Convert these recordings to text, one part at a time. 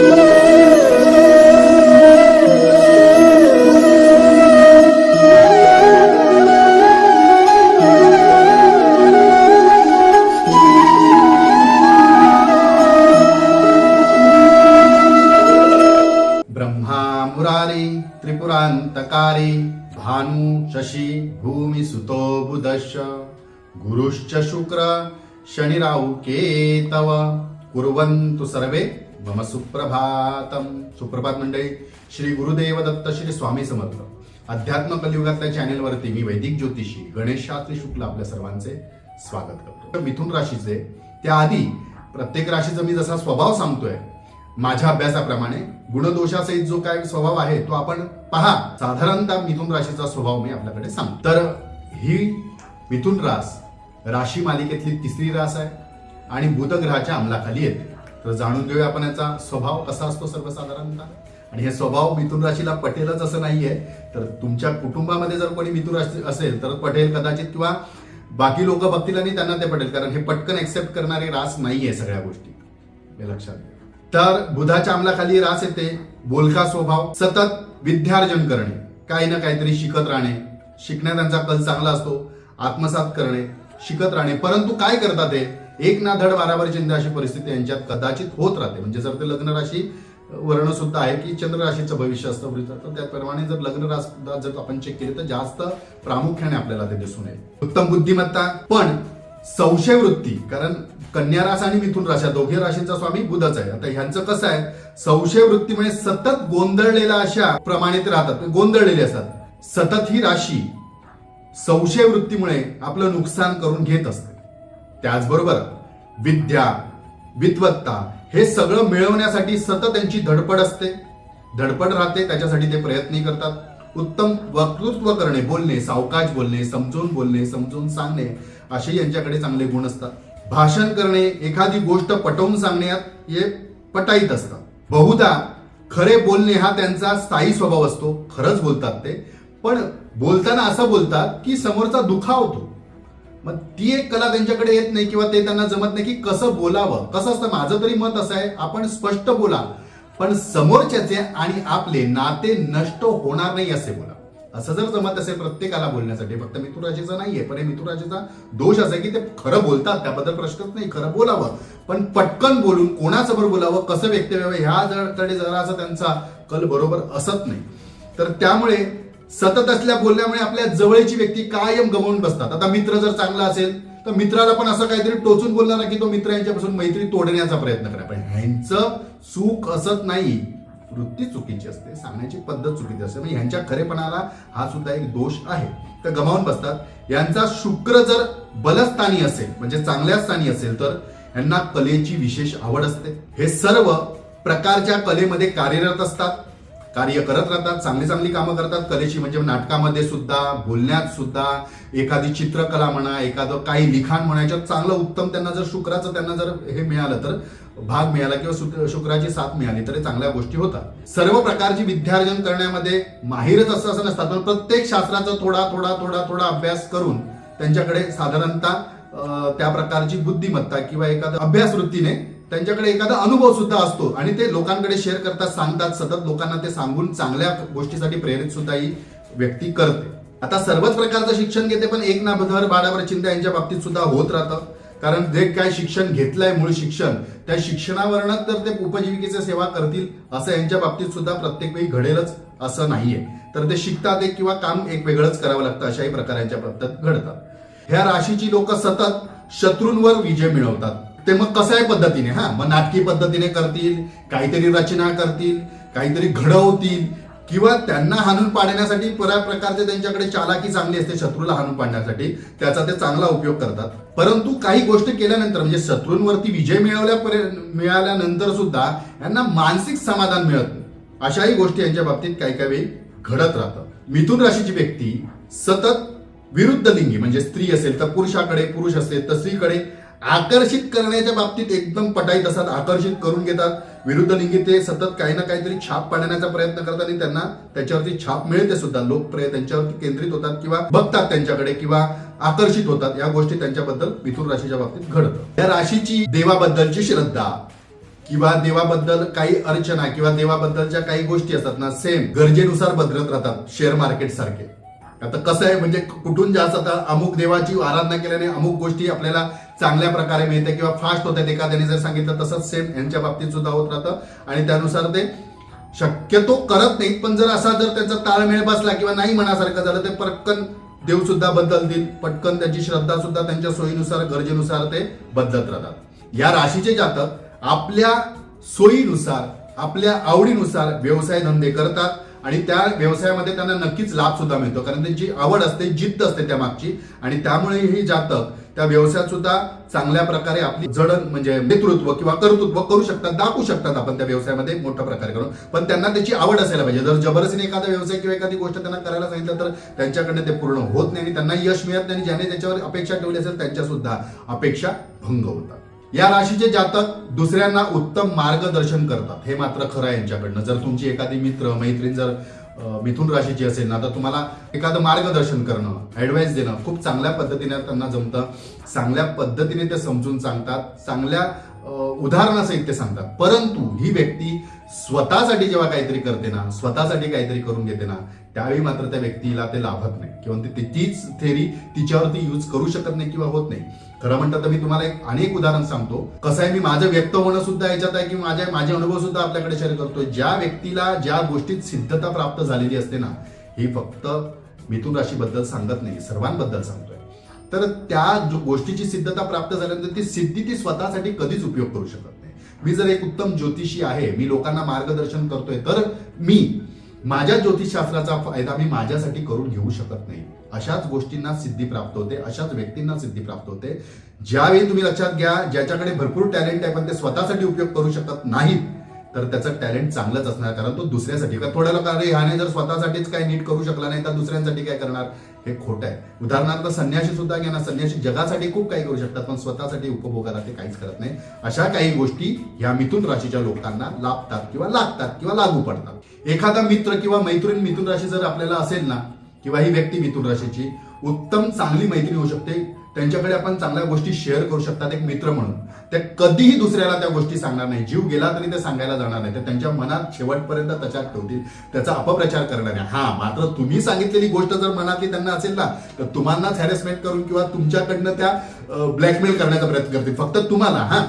ब्रह्मा मुरारी त्रिपुरान्तकारी भानु शशी भूमी सुतो बुधश्च। गुरुश्च शुक्र शनिराव केतव। कुर्वन्तु सर्वे मम सुप्रभातम सुप्रभात मंडळी श्री गुरुदेव दत्त श्री स्वामी समर्थ. अध्यात्म कलियुगातल्या चॅनेलवरती मी वैदिक ज्योतिषी गणेश शास्त्री शुक्ल आपल्या सर्वांचे स्वागत करतो. मिथुन राशीचे त्याआधी प्रत्येक राशीचा मी जसा स्वभाव सांगतोय माझ्या अभ्यासाप्रमाणे गुणदोषासहित जो काय स्वभाव आहे तो आपण पहा. साधारणतः मिथुन राशीचा स्वभाव मी आपल्याकडे सांगतो. तर ही मिथुन रास राशी मालिकेतली तिसरी रास आहे आणि बुधग्रहाच्या अंमलाखाली येते. तर जाणून घेऊया आपण याचा स्वभाव कसा असतो सर्वसाधारणतः. आणि हे स्वभाव मिथुन राशीला पटेलच असं नाहीये. तर तुमच्या कुटुंबामध्ये जर कोणी मिथुन राशी असेल तर पटेल कदाचित किंवा बाकी लोक बघतील आणि त्यांना ते पटेल. कारण हे पटकन एक्सेप्ट करणारे रास नाहीये सगळ्या गोष्टी. हे लक्षात तर बुधाच्या अंमलाखाली रास येते. बोलका स्वभाव सतत विद्यार्जन करणे. काही ना काहीतरी शिकत राहणे. शिकण्यात त्यांचा कल चांगला असतो. आत्मसात करणे. शिकत राहणे. परंतु काय करतात ते? एक ना धड बाराबर चिंता अशी परिस्थिती यांच्यात कदाचित होत राहते. म्हणजे जर ते लग्न राशी वर्ण सुद्धा आहे की चंद्र राशीचं भविष्य असतं वृत्त, तर त्याप्रमाणे जर लग्न रास जर आपण चेक केले तर जास्त प्रामुख्याने आपल्याला ते दिसून येईल. उत्तम बुद्धिमत्ता पण संशय वृत्ती कारण कन्या रास आणि मिथुन राशा दोघे राशींचा स्वामी बुधच आहे. आता ह्यांचं कसं आहे? संशय वृत्तीमुळे सतत गोंधळलेल्या अशा प्रमाणित राहतात गोंधळलेले असतात. सतत ही राशी संशय वृत्तीमुळे आपलं नुकसान करून घेत असते. त्याचबरोबर विद्या विद्वत्ता हे सगळं मिळवण्यासाठी सतत त्यांची धडपड असते. धडपड राहते त्याच्यासाठी ते प्रयत्न करतात. उत्तम वक्तृत्व करणे बोलणे सावकाश बोलणे समजून बोलणे समजून सांगणे असे यांच्याकडे चांगले गुण असतात. भाषण करणे एखादी गोष्ट पटवून सांगण्यात हे पटाईत असतात. बहुधा खरे बोलणे हा त्यांचा स्थायी स्वभाव असतो. खरंच बोलतात ते. पण बोलताना असं बोलतात की समोरचा दुखावतो. मग ती एक कला त्यांच्याकडे येत नाही किंवा ते त्यांना जमत नाही की कसं बोलावं. कसं असतं? माझं तरी मत असं आहे आपण स्पष्ट बोला. पण समोरच्याचे आणि आपले नाते नष्ट होणार नाही असे बोला. असं जर जमत असेल प्रत्येकाला बोलण्यासाठी फक्त मिथुराजीचा नाहीये पण हे मिथुराजीचा दोष असा आहे की ते खरं बोलतात त्याबद्दल प्रश्नच नाही खरं बोलावं. पण पटकन बोलून कोणासमोर बोलावं कसं व्यक्त व्हावं ह्या जर- कडे जरा असं त्यांचा कल बरोबर असत नाही. तर त्यामुळे सतत असल्या बोलण्यामुळे आपल्या जवळची व्यक्ती कायम गमावून बसतात. आता मित्र जर चांगला असेल तर मित्राला पण असं काहीतरी टोचून बोलणार की तो मित्र यांच्यापासून मैत्री तोडण्याचा प्रयत्न करा. पण ह्यांचं चूक असत नाही वृत्ती चुकीची असते सांगण्याची पद्धत चुकीची असते. म्हणजे ह्यांच्या खरेपणाला हा सुद्धा एक दोष आहे. तर गमावून बसतात. यांचा शुक्र जर बलस्थानी असेल म्हणजे चांगल्या स्थानी असेल तर यांना कलेची विशेष आवड असते. हे सर्व प्रकारच्या कलेमध्ये कार्यरत असतात. कार्य करत राहतात चांगली चांगली कामं करतात. कलेची म्हणजे नाटकामध्ये सुद्धा बोलण्यात सुद्धा एखादी चित्रकला म्हणा एखादं काही लिखाण म्हणा याच्यात चांगलं उत्तम त्यांना जर शुक्राचं त्यांना जर हे मिळालं तर भाग मिळाला किंवा शुक्राची साथ मिळाली तर चांगल्या गोष्टी होतात. सर्व प्रकारची विद्यार्जन करण्यामध्ये माहिरच असं असं नसतात पण प्रत्येक शास्त्राचा थोडा थोडा थोडा थोडा अभ्यास करून त्यांच्याकडे साधारणतः त्या प्रकारची बुद्धिमत्ता किंवा एखाद्या अभ्यास वृत्तीने त्यांच्याकडे एखादा अनुभव सुद्धा असतो आणि ते लोकांकडे शेअर करतात सांगतात सतत लोकांना ते सांगून चांगल्या गोष्टीसाठी प्रेरित सुद्धा ही व्यक्ती करते. आता सर्वच प्रकारचं शिक्षण घेते पण एक ना भर बारावर चिंता यांच्या बाबतीत सुद्धा होत राहतं. कारण जे काय शिक्षण घेतलंय मूळ शिक्षण त्या शिक्षणावरनं तर ते उपजीविकेच्या सेवा करतील असं यांच्या बाबतीत सुद्धा प्रत्येक वेळी घडेलच असं नाहीये. तर ते शिकतात एक किंवा काम एक वेगळंच करावं लागतं अशाही प्रकारांच्या बाबतीत घडतात ह्या राशीची लोक सतत शत्रूंवर विजय मिळवतात. ते मग कशाही पद्धतीने हा? मग नाटकी पद्धतीने करतील काहीतरी रचना करतील काहीतरी घडवतील किंवा त्यांना हाणून पाडण्यासाठी बऱ्या प्रकारचे त्यांच्याकडे चालाकी चांगली असते शत्रूला हाणून पाडण्यासाठी त्याचा ते चांगला उपयोग करतात. परंतु काही गोष्ट केल्यानंतर म्हणजे शत्रूंवरती विजय मिळवल्या मिळाल्यानंतर सुद्धा यांना मानसिक समाधान मिळत नाही. अशाही गोष्टी यांच्या बाबतीत काही काही वेळी घडत राहतात. मिथुन राशीची व्यक्ती सतत विरुद्ध लिंगी म्हणजे स्त्री असेल तर पुरुषाकडे पुरुष असेल तर स्त्रीकडे आकर्षित करण्याच्या बाबतीत एकदम पटाईत असतात आकर्षित करून घेतात. विरुद्ध लिंगी ते सतत काही ना काहीतरी छाप पाडण्याचा प्रयत्न करतात आणि त्यांना त्याच्यावरती छाप मिळते सुद्धा. लोकप्रिय त्यांच्यावरती केंद्रित होतात किंवा बघतात त्यांच्याकडे किंवा आकर्षित होतात. या गोष्टी त्यांच्याबद्दल मिथुन राशीच्या बाबतीत घडतं. या राशीची देवाबद्दलची श्रद्धा किंवा देवाबद्दल काही अर्चना किंवा देवाबद्दलच्या काही गोष्टी असतात ना सेम गरजेनुसार बदलत राहतात. शेअर मार्केट सारखे. आता कसं आहे म्हणजे कुठून जास्त आता अमुक देवाची आराधना केल्याने अमुक गोष्टी आपल्याला चांगल्या प्रकारे मिळते किंवा फास्ट होतात. एखाद्याने जर सांगितलं तसंच सेम यांच्या बाबतीत सुद्धा होत राहतं. आणि त्यानुसार ते शक्यतो करत नाहीत पण जर असा जर त्यांचा ताळमेळ बसला किंवा नाही मनासारखं झालं ते पटकन देव सुद्धा बदलतील. पटकन त्यांची श्रद्धा सुद्धा त्यांच्या सोयीनुसार गरजेनुसार ते बदलत राहतात. या राशीचे जातक आपल्या सोयीनुसार आपल्या आवडीनुसार व्यवसाय धंदे करतात. आणि त्या व्यवसायामध्ये त्यांना नक्कीच लाभ सुद्धा मिळतो. कारण त्यांची आवड असते जिद्द असते त्या मागची. आणि त्यामुळे ही जातक त्या व्यवसायात सुद्धा चांगल्या प्रकारे आपली जडण म्हणजे नेतृत्व किंवा कर्तृत्व करू शकतात दाखवू शकतात आपण त्या व्यवसायामध्ये मोठ्या प्रकारे करून. पण त्यांना त्याची आवड असायला पाहिजे. जर जबरदस्तीने एखादा व्यवसाय किंवा एखादी गोष्ट त्यांना करायला सांगितलं तर त्यांच्याकडनं ते पूर्ण होत नाही आणि त्यांना यश मिळत नाही ज्याने त्याच्यावर अपेक्षा ठेवली असेल त्यांच्या सुद्धा अपेक्षा भंग होतात. या राशीचे जातक दुसऱ्यांना उत्तम मार्गदर्शन करतात. हे मात्र खरं आहे यांच्याकडनं. जर तुमची एखादी मित्र मैत्रीण जर मिथून मिथुन राशीची असेल ना तर तुम्हाला एखादं मार्गदर्शन करणं ऍडवाईस देणं खूप चांगल्या पद्धतीने त्यांना जमतं. चांगल्या पद्धतीने ते समजून सांगतात. चांगल्या उदाहरणासहित ते सांगतात. परंतु ही व्यक्ती स्वतःसाठी जेव्हा काहीतरी करते ना स्वतःसाठी काहीतरी करून घेते ना त्यावेळी मात्र त्या व्यक्तीला ते लाभत नाही. किंवा ती- तीच थेरी तिच्यावरती यूज करू शकत नाही किंवा होत नाही. खरं म्हणतात तर मी तुम्हाला एक अनेक उदाहरण सांगतो. कसं आहे मी माझं व्यक्त होणं सुद्धा याच्यात आहे की माझ्या माझे अनुभव सुद्धा आपल्याकडे शेअर करतोय. ज्या व्यक्तीला ज्या गोष्टीत सिद्धता प्राप्त झालेली असते ना ही फक्त मिथुन राशीबद्दल सांगत नाही सर्वांबद्दल सांगतो तर त्या गोष्टीची सिद्धता प्राप्त झाल्यानंतर ती सिद्धी ती स्वतःसाठी कधीच उपयोग करू शकत नाही. मी जर एक उत्तम ज्योतिषी आहे मी लोकांना मार्गदर्शन करतोय तर मी माझ्या ज्योतिषशास्त्राचा फायदा मी माझ्यासाठी करून घेऊ शकत नाही. अशाच गोष्टींना सिद्धी प्राप्त होते अशाच व्यक्तींना सिद्धी प्राप्त होते. ज्यावेळी तुम्ही लक्षात घ्या ज्याच्याकडे भरपूर टॅलेंट आहे पण ते स्वतःसाठी उपयोग करू शकत नाहीत तर त्याचं टॅलेंट चांगलंच असणार कारण तो दुसऱ्यासाठी. का थोड्या लोकांना ह्याने जर स्वतःसाठीच काय नीट करू शकला नाही तर दुसऱ्यांसाठी काय करणार? हे खोट आहे. उदाहरणार्थ संन्याशी सुद्धा घ्या ना संन्याशी जगासाठी खूप काही करू शकतात पण स्वतःसाठी उपभोगाला ते काहीच करत नाही. अशा काही गोष्टी ह्या मिथुन राशीच्या लोकांना लाभतात किंवा लागतात किंवा लागू पडतात. एखादा मित्र किंवा मैत्रीण मिथुन राशी जर आपल्याला असेल ना किंवा ही व्यक्ती मिथुन राशीची उत्तम चांगली मैत्री होऊ शकते. त्यांच्याकडे आपण चांगल्या गोष्टी शेअर करू शकतात एक मित्र म्हणून. ते कधीही दुसऱ्याला त्या गोष्टी सांगणार नाही. जीव गेला तरी ते सांगायला जाणार नाही. ते त्यांच्या मनात शेवटपर्यंत त्याच्यात ठेवतील. त्याचा अपप्रचार करणार नाही. हा मात्र तुम्ही सांगितलेली गोष्ट जर मनातली त्यांना असेल ना तर तुम्हालाच हॅरेसमेंट करून किंवा तुमच्याकडनं त्या ब्लॅकमेल करण्याचा प्रयत्न करतील. फक्त तुम्हाला हा.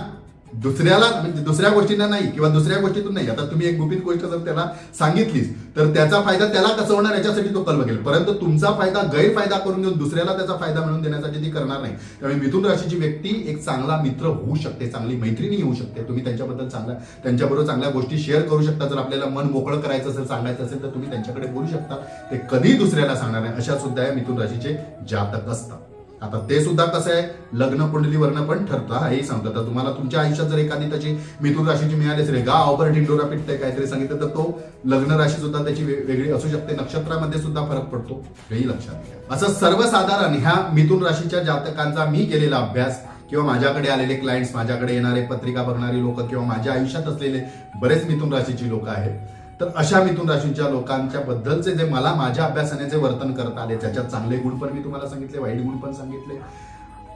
दुसऱ्याला म्हणजे दुसऱ्या गोष्टींना नाही किंवा दुसऱ्या गोष्टीतून नाही. आता तुम्ही एक गुपित गोष्ट जर त्याला सांगितलीस तर त्याचा फायदा त्याला कसं होणार याच्यासाठी तो कल बघेल. परंतु तुमचा फायदा गैरफायदा करून घेऊन दुसऱ्याला त्याचा फायदा मिळवून देण्यासाठी ती करणार नाही. त्यामुळे मिथुन राशीची व्यक्ती एक चांगला मित्र होऊ शकते चांगली मैत्रिणी होऊ शकते. तुम्ही त्यांच्याबद्दल चांगल्या त्यांच्याबरोबर चांगल्या गोष्टी शेअर करू शकता. जर आपल्याला मन मोकळं करायचं असेल सांगायचं असेल तर तुम्ही त्यांच्याकडे बोलू शकता. ते कधी दुसऱ्याला सांगणार नाही. अशा सुद्धा या मिथुन राशीचे जातक असतात. आता ते सुद्धा कसं आहे लग्न कुंडलीवरनं पण ठरतं हा हेही सांगतो. तर तुम्हाला तुमच्या आयुष्यात जर एखादी त्याची मिथुन राशीची मिळाली असेल गावभर ढिंडोरा पिटते काहीतरी सांगितलं तर तो लग्न राशी सुद्धा त्याची वेगळी असू शकते. नक्षत्रामध्ये सुद्धा फरक पडतो हेही लक्षात घ्या. असं सर्वसाधारण ह्या मिथुन राशीच्या जातकांचा मी केलेला अभ्यास किंवा माझ्याकडे आलेले क्लायंट्स माझ्याकडे येणारे पत्रिका बघणारी लोक किंवा माझ्या आयुष्यात असलेले बरेच मिथुन राशीची लोक आहेत तर अशा मिथुन राशीच्या लोकांच्या बद्दलचे जे मला माझ्या अभ्यासाने जे वर्तन करत आले त्याच्यात चांगले गुण पण मी तुम्हाला सांगितले वाईट गुण पण सांगितले.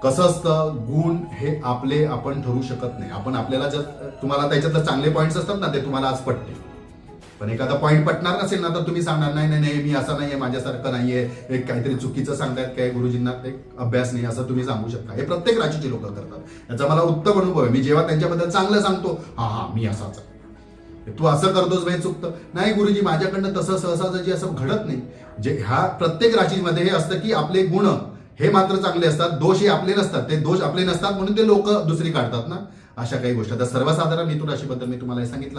कसं असतं? गुण हे आपले आपण ठरू शकत नाही. आपण आपल्याला जर तुम्हाला त्याच्यातलं चांगले पॉईंट्स असतात ना ते तुम्हाला आज पटते पण एखादा पॉईंट पटणार नसेल ना तर तुम्ही सांगणार नाही नाही नाही मी असं नाहीये माझ्यासारखं नाहीये. एक काहीतरी चुकीचं सांगतायत काय गुरुजींना एक अभ्यास नाही असं तुम्ही सांगू शकता. हे प्रत्येक राशीचे लोक करतात. याचा मला उत्तम अनुभव आहे. मी जेव्हा त्यांच्याबद्दल चांगलं सांगतो हा हा मी असाच आहे. तू असं करतोस बाई चुकतं. नाही गुरुजी माझ्याकडनं तसं सहसा जे असं घडत नाही. जे ह्या प्रत्येक राशीमध्ये हे असतं की आपले गुण हे मात्र चांगले असतात दोष हे आपले नसतात. ते दोष आपले नसतात म्हणून ते लोक दुसरी काढतात ना. अशा काही गोष्टी. आता सर्वसाधारण मिथुन राशीबद्दल मी तुम्हाला हे सांगितलं.